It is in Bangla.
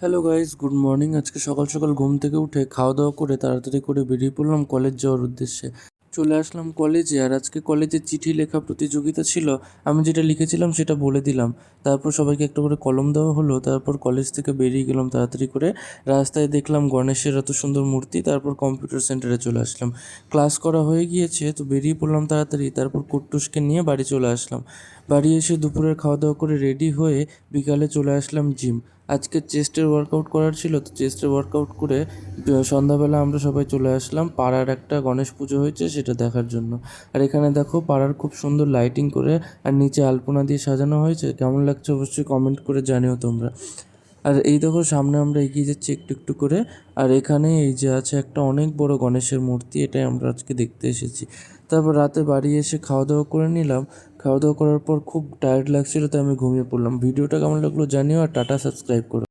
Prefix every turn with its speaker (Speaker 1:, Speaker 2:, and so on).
Speaker 1: হ্যালো গাইস গুড মর্নিং আজকে সকাল সকাল ঘুম থেকে উঠে খাওয়া দাওয়া করে তাড়াতাড়ি করে বেরিয়ে পড়লাম কলেজ যাওয়ার উদ্দেশ্যে। চলে আসলাম কলেজে আর আজকে কলেজে চিঠি লেখা প্রতিযোগিতা ছিল। আমি যেটা লিখেছিলাম সেটা বলে দিলাম। তারপর সবাইকে একটা করে কলম দেওয়া হলো। তারপর কলেজ থেকে বেরিয়ে গেলাম তাড়াতাড়ি করে। রাস্তায় দেখলাম গণেশের এত সুন্দর মূর্তি। তারপর কম্পিউটার সেন্টারে চলে আসলাম। ক্লাস করা হয়ে গিয়েছে, তো বেরিয়ে পড়লাম তাড়াতাড়ি। তারপর কুট্টুসকে নিয়ে বাড়ি চলে আসলাম। বাড়ি এসে দুপুরের খাওয়া দাওয়া করে রেডি হয়ে বিকালে চলে আসলাম জিম আজকে চেস্টের ওয়ার্কআউট করার ছিল, তো চেস্টের ওয়ার্কআউট করে সন্ধ্যাবেলা আমরা সবাই চলে আসলাম। পাড়ার একটা গণেশ পুজো হয়েছে সেটা দেখার জন্য। আর এখানে দেখো, পাড়ার খুব সুন্দর লাইটিং করে আর নিচে আলপনা দিয়ে সাজানো হয়েছে। কেমন লাগছে অবশ্যই কমেন্ট করে জানিও তোমরা। আর এই দেখো, সামনে আমরা এগিয়ে যাচ্ছি একটু একটু করে। আর এখানে এই যে আছে একটা অনেক বড় গণেশের মূর্তি, এটাই আমরা আজকে দেখতে এসেছি। তারপর রাতে বাড়ি এসে খাওয়া দাওয়া করে নিলাম। খাওয়া দাওয়া করার পর খুব টায়ার্ড লাগছিল, তাই আমি ঘুমিয়ে পড়লাম। ভিডিওটা কেমন লাগল জানিও আর টাটা সাবস্ক্রাইব করো।